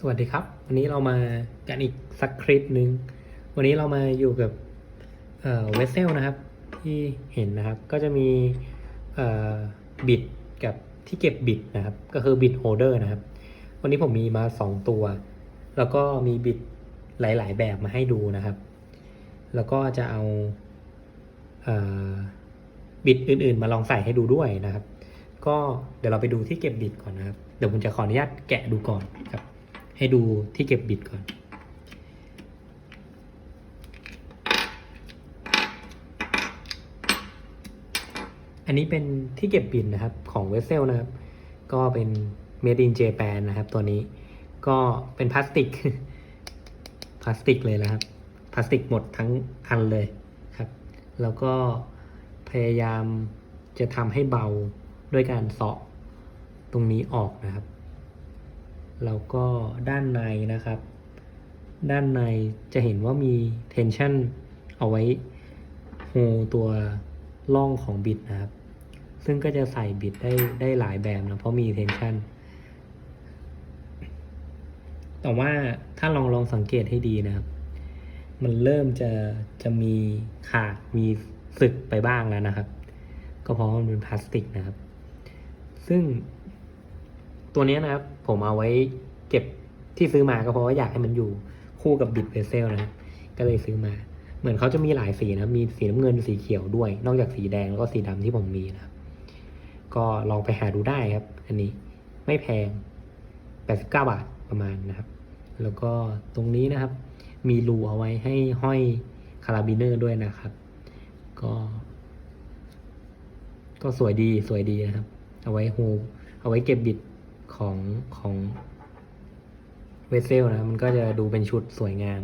สวัสดีครับ วันนี้เรามากันอีกสักคลิปหนึ่งวันนี้เรามาอยู่กับเวสเซลนะครับ ที่เห็นนะครับ ก็จะมีบิดกับที่เก็บบิดนะครับ ก็คือบิดโฮเดอร์นะครับ วันนี้ผมมีมาสองตัว แล้วก็มีบิดหลาย ๆ แบบมาให้ดูนะครับ แล้วก็จะเอาเอ่อบิดอื่น ๆ มาลองใส่ให้ดูด้วยนะครับ ก็เดี๋ยวเราไปดูที่เก็บบิดก่อนนะครับ เดี๋ยวผมจะขออนุญาตแกะดูก่อนครับ ให้ดูที่เก็บบิดก่อน อันนี้เป็นที่เก็บบิดนะครับของเวสเซลนะครับ ก็เป็น made in Japan นะครับ ตัวนี้ก็เป็นพลาสติก พลาสติกเลยนะครับ พลาสติกหมดทั้งอันเลยครับ แล้วก็พยายามจะทำให้เบาด้วยการเสาะตรงนี้ออกนะครับ แล้วก็ด้านในนะครับ ด้านในจะเห็นว่ามี tension เอาไว้โฮตัวล่องของบิดนะครับ ซึ่งก็จะใส่บิดได้ได้หลายแบบนะ เพราะมี tension แต่ว่าถ้าลองลองสังเกตให้ดีนะครับ มันเริ่มจะจะมีขาดมีสึกไปบ้างแล้วนะครับ ก็เพราะมันเป็นพลาสติกนะครับ ซึ่ง ตัวนี้นะครับ ผมเอาไว้เก็บที่ซื้อมาก็เพราะว่าอยากให้มันอยู่คู่กับบิดเวเซลนะครับก็เลยซื้อมา เหมือนเขาจะมีหลายสีนะมีสีน้ำเงินสีเขียวด้วย นอกจากสีแดงแล้วก็สีดำที่ผมมีนะครับ ก็ลองไปหาดูได้ครับ อันนี้ไม่แพง 89 บาทประมาณนะครับ แล้วก็ตรงนี้นะครับ มีรูเอาไว้ให้ห้อยคาราบิเนอร์ด้วยนะครับ ก็ ก็สวยดีสวยดีนะครับ เอาไว้โฮเอาไว้เก็บบิด ของของเวสเซลนะมันก็จะดูเป็นชุดสวยงาม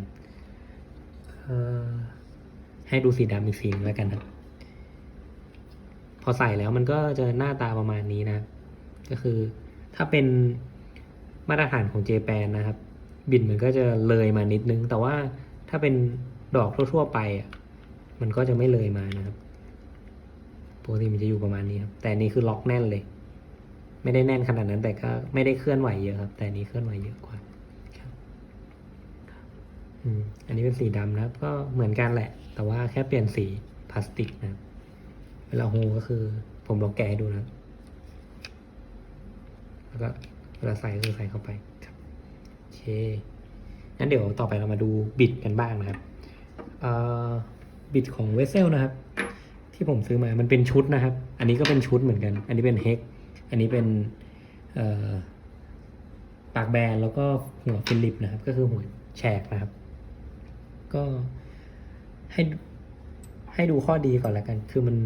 ให้ดูสีดำอีกสีนึงแล้วกันครับ พอใส่แล้วมันก็จะหน้าตาประมาณนี้นะ ก็คือถ้าเป็นมาตรฐานของเจแปนนะครับ บิดมันก็จะเลยมานิดนึง แต่ว่าถ้าเป็นดอกทั่ว ๆ ไปอะมันก็จะไม่เลยมานะครับปกติมันจะอยู่ประมาณนี้ครับ แต่นนี้คือล็อกแน่นเลย ไม่ได้แน่นขนาดนั้นแต่ก็ไม่ได้เคลื่อนไหวเยอะครับ แต่นี้เคลื่อนไหวเยอะกว่าอันนี้เป็นสีดำนะครับ ก็เหมือนกันแหละ แต่ว่าแค่เปลี่ยนสีพลาสติกนะครับเวลาโฮก็คือ ผมลองแกะให้ดูนะ แล้วก็เวลาใส่ก็คือใส่เข้าไปครับโอเคงั้นเดี๋ยวต่อไปเรามาดูบิดกันบ้างนะครับบิดของเวสเซลนะครับ ที่ผมซื้อมามันเป็นชุดนะครับ อันนี้ก็เป็นชุดเหมือนกัน อันนี้เป็นเฮก อันนี้เป็นปากแบนแล้วก็หัวฟิลิปนะครับ ก็คือหัวแฉกนะครับ ก็ให้ให้ดูข้อดีก่อนล้วกัน คือมัน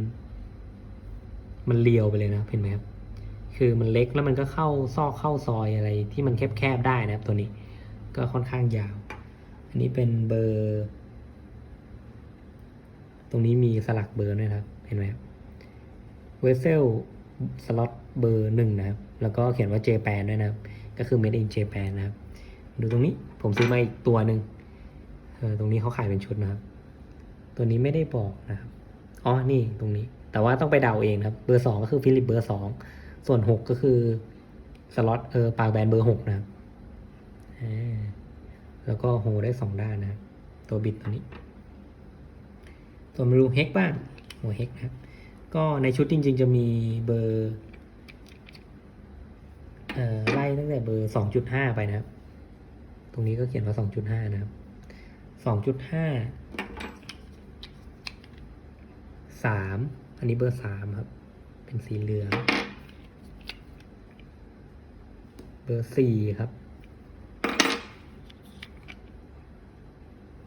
มันเลียวไปเลยนะเห็นไหมครับ คือมันเล็กแล้วมันก็เข้าซอกเข้าซอยอะไรที่มันแคบๆได้นะครับ ตัวนี้ ก็ค่อนข้างยาว อันนี้เป็นเบอร์ ตรงนี้มีสลักเบอร์ด้วยครับ เห็นไหมครับเวสเซล สล็อตเบอร์หนึ่งนะครับ แล้วก็เขียนว่าเจแปนด้วยนะครับ ก็คือ made in Japan นะครับ ดูตรงนี้ผมซื้อมาอีกตัวหนึ่งเออตรงนี้เขาขายเป็นชุดนะครับ ตัวนี้ไม่ได้บอกนะครับ อ๋อ นี่ตรงนี้ แต่ว่าต้องไปเดาเองครับ เบอร์สองก็คือฟิลิปเบอร์สองส่วนหกก็คือสล็อตเออปากแบนเบอร์หกนะครับแล้วก็โฮได้สองด้านนะครับ ตัวบิดตัวนี้ ส่วนมาดูเฮกบ้างหัวเฮกนะครับ ก็ในชุดจริง ๆ จะมีเบอร์เอ่อไล่ตั้งแต่เบอร์สองจุดห้าไปนะครับ ตรงนี้ก็เขียนว่าสองจุดห้านะครับสองจุดห้าสามอันนี้เบอร์สามครับ เป็นสีเหลือง เบอร์สี่ครับ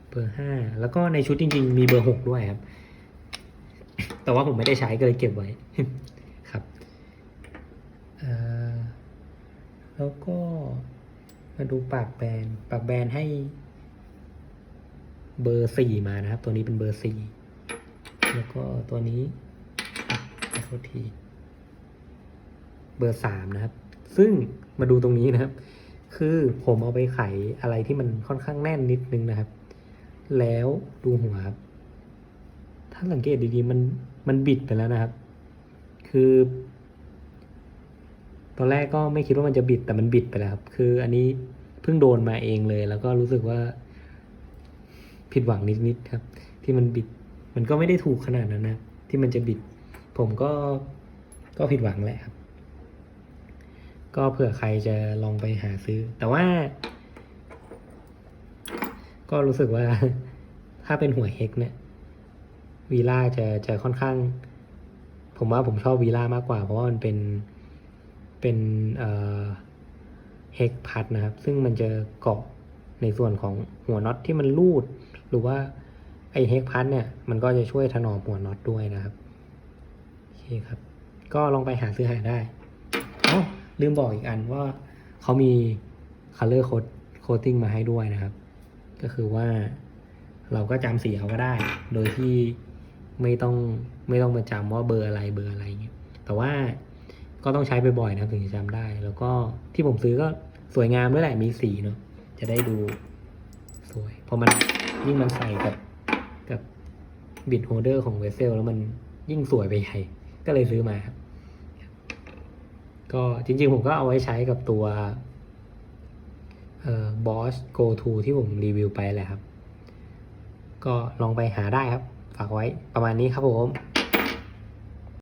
เบอร์ห้าแล้วก็ในชุดจริง ๆ มีเบอร์หกด้วยครับ แต่ว่าผมไม่ได้ใช้ก็เลยเก็บไว้ครับแล้วก็มาดูปากแบนปากแบนให้เบอร์สี่มานะครับ ตัวนี้เป็นเบอร์สี่แล้วก็ตัวนี้อะขอโทษทีเบอร์สามนะครับ ซึ่งมาดูตรงนี้นะครับ คือผมเอาไปไขอะไรที่มันค่อนข้างแน่นนิดนึงนะครับ แล้วดูหัวครับาสังเกตดีๆมันมันบิดไปแล้วนะครับ คือ ตอนแรกก็ไม่คิดว่ามันจะบิดแต่มันบิดไปแล้วครับ คืออันนี้เพิ่งโดนมาเองเลย แล้วก็รู้สึกว่า ผิดหวังนิดๆครับ ที่มันบิด มันก็ไม่ได้ถูกขนาดนั้นนะที่มันจะบิด ผมก็ก็ผิดหวังแหละครับ ก็เผื่อใครจะลองไปหาซื้อ แต่ว่า ก็รู้สึกว่าถ้าเป็นหัวเฮกเนี่ย วีล่าจะจะค่อนข้าง ผมว่าผมชอบวีล่ามากกว่า เพราะว่ามันเป็นเป็นเอ่อเฮกพัดนะครับ ซึ่งมันจะเกาะในส่วนของหัวน็อตที่มันรูด หรือว่าไอเฮกพัดเนี่ย มันก็จะช่วยถนอมหัวน็อตด้วยนะครับโอเคครับ ก็ลองไปหาซื้อหาได้อ๋อลืมบอกอีกอันว่าเขามี color code coating มาให้ด้วยนะครับ ก็คือว่าเราก็จำสีเอาก็ได้ โดยที่ ไม่ต้องไม่ต้องมาจำว่าเบอร์อะไรเบอร์อะไรเงี้ยแต่ว่าก็ต้องใช้บ่อยๆนะถึงจะจำได้ แล้วก็ที่ผมซื้อก็สวยงามด้วยแหละมีสีเนาะจะได้ดูสวยพราะมันยิ่งมันใส่กับกับบิดโฮเดอร์ของเวสเซลแล้วมันยิ่งสวยไปใหญ่ก็เลยซื้อมาครับก็จริงๆผมก็เอาไว้ใช้กับตัวเอ่อ Boss Go To ที่ผมรีวิวไปแหละครับ ก็ลองไปหาได้ครับ ฝากไว้ประมาณนี้ครับผม